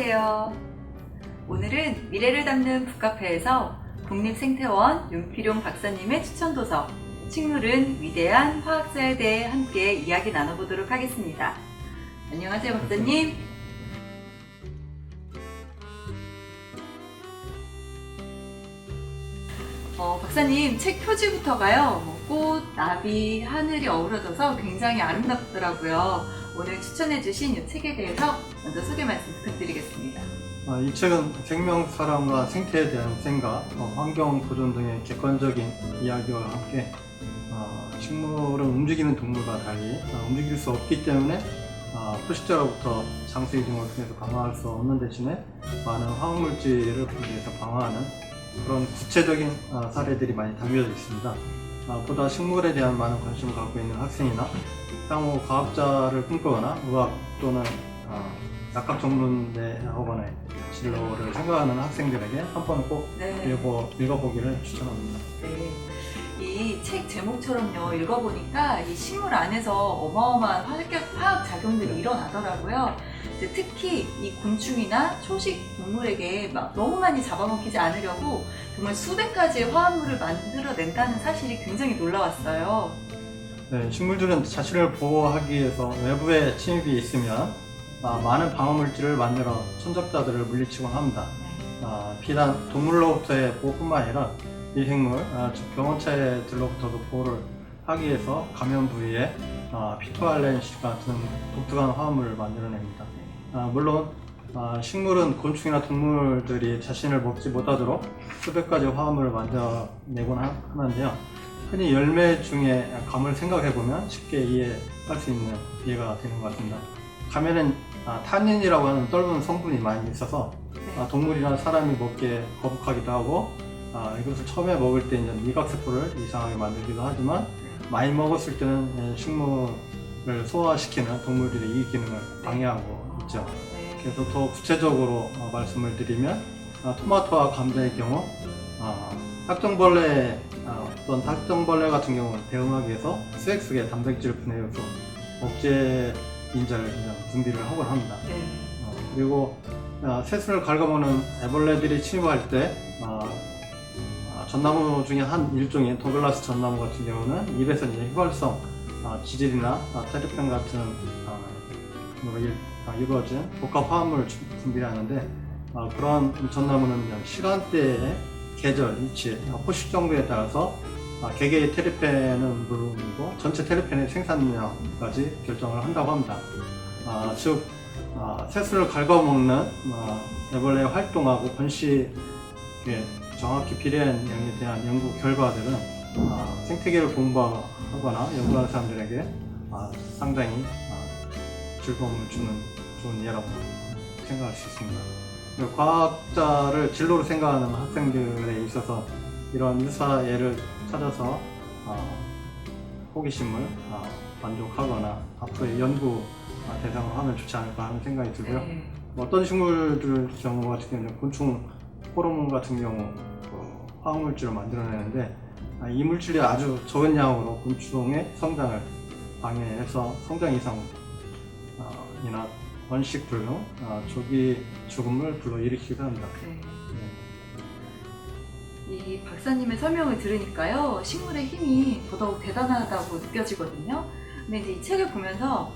안녕하세요. 오늘은 미래를 담는 북카페에서 국립생태원 윤필용 박사님의 추천 도서 식물은 위대한 화학자에 대해 함께 이야기 나눠보도록 하겠습니다. 안녕하세요, 박사님. 어, 박사님 책 표지부터가요. 뭐 꽃, 나비, 하늘이 어우러져서 굉장히 아름답더라고요. 오늘 추천해주신 이 책에 대해서 먼저 소개 말씀 부탁드리겠습니다. 아, 이 책은 생명, 사람과 생태에 대한 생각, 어, 환경 보존 등의 객관적인 이야기와 함께 어, 식물은 움직이는 동물과 달리 어, 움직일 수 없기 때문에 어, 포식자로부터 장수 이동을 통해서 방어할 수 없는 대신에 많은 화학물질을 분리해서 방어하는 그런 구체적인 어, 사례들이 많이 담겨져 있습니다. 아, 보다 식물에 대한 많은 관심을 갖고 있는 학생이나 향후 과학자를 꿈꾸거나 의학 또는 어, 약학 전문대 학원의 진로를 생각하는 학생들에게 한 번은 꼭 네. 읽어, 읽어보기를 추천합니다. 네. 이 책 제목처럼요, 읽어보니까 이 식물 안에서 어마어마한 화학, 화학 작용들이 네. 일어나더라고요. 이제 특히 이 곤충이나 초식 동물에게 막 너무 많이 잡아먹히지 않으려고 정말 수백 가지의 화합물을 만들어낸다는 사실이 굉장히 놀라웠어요. 네, 식물들은 자신을 보호하기 위해서 외부에 침입이 있으면 아, 많은 방어물질을 만들어 천적자들을 물리치곤 합니다. 네. 아, 비단 동물로부터의 보호뿐만 아니라 미생물, 아, 즉 병원체들로부터도 보호를 하기 위해서 감염 부위에 아, 피토알렌시 같은 독특한 화합물을 만들어냅니다. 아, 물론 아, 식물은 곤충이나 동물들이 자신을 먹지 못하도록 수백 가지 화합물을 만들어내곤 하- 하는데요. 흔히 열매 중에 감을 생각해 보면 쉽게 이해할 수 있는 이해가 되는 것 같습니다. 감에는 아, 타닌이라고 하는 떫은 성분이 많이 있어서 네. 아, 동물이나 사람이 먹기에 거북하기도 하고 아, 이것을 처음에 먹을 때 이제 미각세포를 이상하게 만들기도 하지만 많이 먹었을 때는 예, 식물을 소화시키는 동물들의 이 기능을 방해하고 있죠. 네. 그래서 더 구체적으로 어, 말씀을 드리면 아, 토마토와 감자의 경우 아, 딱정벌레 아, 어떤 딱정벌레 같은 경우는 대응하기 위해서 속에 단백질을 분해해서 억제 인자를 분비를 하곤 합니다. 네. 어, 그리고 아, 새순을 갉아먹는 애벌레들이 침입할 때 아, 아, 전나무 중에 한 일종인 도글라스 전나무 같은 경우는 입에서 이제 휘발성 아, 지질이나 아, 테르펜 같은 아, 이루어진 복합 화합물을 주- 분비하는데 아, 그러한 전나무는 시간대의 계절, 위치, 아, 포식 정도에 따라서 아, 개개의 테르펜은 물론이고 전체 테르펜의 생산량까지 결정을 한다고 합니다. 아, 즉 아, 새순을 갉아먹는 아, 애벌레의 활동하고 번식에 정확히 비례한 양에 대한 연구 결과들은 아, 생태계를 공부하거나 연구하는 사람들에게 아, 상당히 아, 즐거움을 주는 좋은 예라고 생각할 수 있습니다. 과학자를 진로로 생각하는 학생들에 있어서 이런 유사 예를 찾아서 아, 호기심을 아, 만족하거나 앞으로의 연구 아, 대상을 하면 좋지 않을까 하는 생각이 들고요. 네. 어떤 식물들 경우 같은 경우는 곤충 호르몬 같은 경우 어, 화학물질을 만들어내는데 아, 이 물질이 아주 적은 양으로 곤충의 성장을 방해해서 성장 이상 이나 번식 불능, 아, 조기 죽음을 불러일으키기도 합니다. 네. 네. 이 박사님의 설명을 들으니까요, 식물의 힘이 더더욱 대단하다고 느껴지거든요. 근데 이제 이 책을 보면서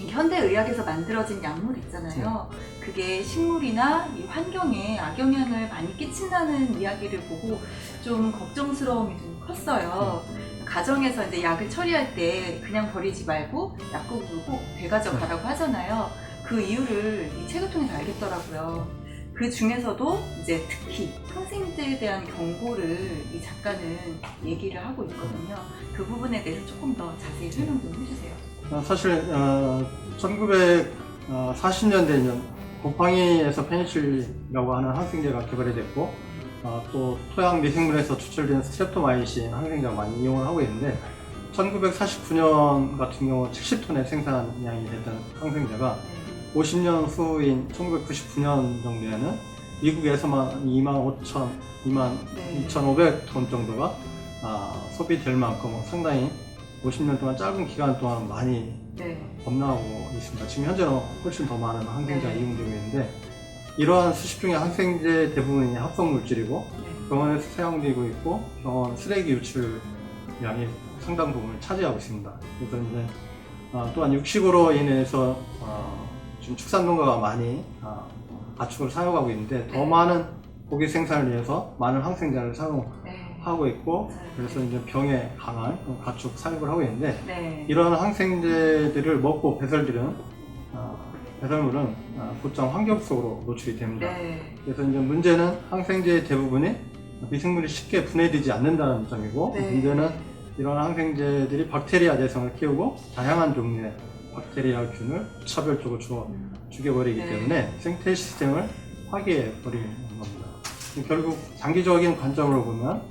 이 현대 의학에서 만들어진 약물 있잖아요. 그게 식물이나 이 환경에 악영향을 많이 끼친다는 이야기를 보고 좀 걱정스러움이 좀 컸어요. 가정에서 이제 약을 처리할 때 그냥 버리지 말고 약국으로 꼭 되가져가라고 하잖아요. 그 이유를 이 책을 통해서 알겠더라고요. 그 중에서도 이제 특히 항생제에 대한 경고를 이 작가는 얘기를 하고 있거든요. 그 부분에 대해서 조금 더 자세히 설명 좀 해주세요. 어, 사실 어, 1940년대 곰팡이에서 페니실이라고 하는 항생제가 개발이 됐고 어, 또 토양 미생물에서 추출된 스트랩토마이신 항생제가 많이 이용을 하고 있는데 1949년 같은 경우 70톤의 생산량이 됐던 항생제가 50년 후인 1999년 정도에는 미국에서만 2만 5천, 2만 네. 2,500톤 정도가 아, 소비될 만큼 상당히 50년 동안 짧은 기간 동안 많이 네. 범람하고 있습니다. 지금 현재는 훨씬 더 많은 항생제가 네. 이용되고 있는데 이러한 수십 종의 항생제 대부분이 합성 물질이고 네. 병원에서 사용되고 있고 병원 쓰레기 유출 양이 상당 부분을 차지하고 있습니다. 그래서 이제 어, 또한 육식으로 인해서 어, 지금 축산 농가가 많이 어, 가축을 사용하고 있는데 더 네. 많은 고기 생산을 위해서 많은 항생제를 사용하고 네. 있고. 그래서 이제 병에 강한 가축 사육을 하고 있는데 네. 이런 항생제들을 먹고 배설들은 어, 배설물은 어, 곧장 환경 속으로 노출이 됩니다. 네. 그래서 이제 문제는 항생제의 대부분이 미생물이 쉽게 분해되지 않는다는 점이고 네. 문제는 이런 항생제들이 박테리아 내성을 키우고 다양한 종류의 박테리아균을 차별적으로 주어 죽여버리기 네. 때문에 생태 시스템을 파괴해 버리는 겁니다. 결국 장기적인 관점으로 보면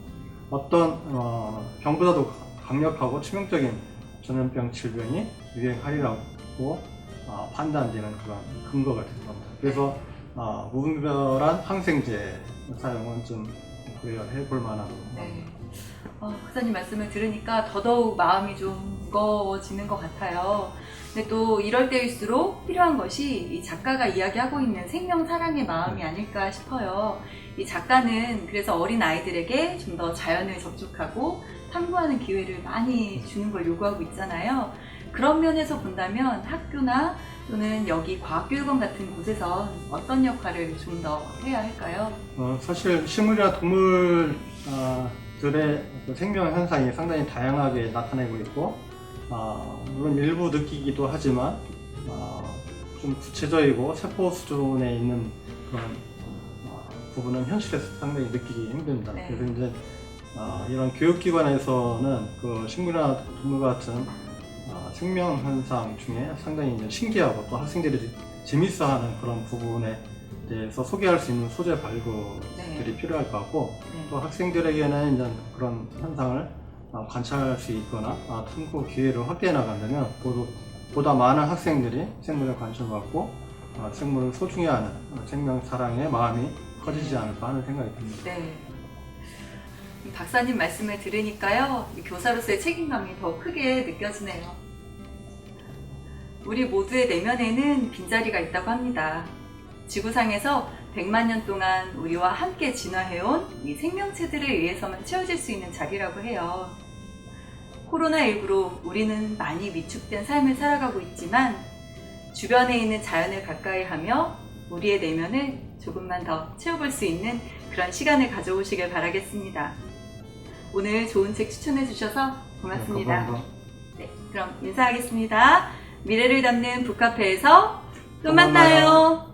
어떤 어, 병보다도 강력하고 치명적인 전염병 질병이 유행하리라고 어, 판단되는 그런 근거가 되는 겁니다. 그래서 어, 무분별한 항생제 사용은 좀 고려해 볼 만한 네. 어, 박사님 말씀을 들으니까 더더욱 마음이 좀 무거워지는 것 같아요. 근데 또 이럴 때일수록 필요한 것이 이 작가가 이야기하고 있는 생명 사랑의 마음이 아닐까 싶어요. 이 작가는 그래서 어린 아이들에게 좀 더 자연을 접촉하고 탐구하는 기회를 많이 주는 걸 요구하고 있잖아요. 그런 면에서 본다면 학교나 또는 여기 과학교육원 같은 곳에서 어떤 역할을 좀 더 해야 할까요? 어, 사실 식물이나 동물들의 그 생명 현상이 상당히 다양하게 나타내고 있고 어, 물론 일부 느끼기도 하지만 어, 좀 구체적이고 세포 수준에 있는 그런 어, 부분은 현실에서 상당히 느끼기 힘듭니다. 네. 그래서 이제 어, 이런 교육기관에서는 그 식물이나 동물 같은 어, 생명 현상 중에 상당히 이제 신기하고 또 학생들이 재밌어하는 그런 부분에 대해서 소개할 수 있는 소재 발굴들이 네. 필요할 것 같고 네. 또 학생들에게는 이제 그런 현상을 어, 관찰할 수 있거나 어, 탐구 기회를 확대해 나간다면 보다, 보다 많은 학생들이 생물에 관심을 갖고 어, 생물을 소중히 하는 어, 생명 사랑의 마음이 커지지 않을까 하는 생각이 듭니다. 네. 이 박사님 말씀을 들으니까요, 이 교사로서의 책임감이 더 크게 느껴지네요. 우리 모두의 내면에는 빈자리가 있다고 합니다. 지구상에서 100만 년 동안 우리와 함께 진화해온 이 생명체들에 의해서만 채워질 수 있는 자리라고 해요. 코로나19로 우리는 많이 위축된 삶을 살아가고 있지만 주변에 있는 자연을 가까이 하며 우리의 내면을 조금만 더 채워볼 수 있는 그런 시간을 가져오시길 바라겠습니다. 오늘 좋은 책 추천해 주셔서 고맙습니다. 네. 네, 그럼 인사하겠습니다. 미래를 담는 북카페에서 또. 만나요.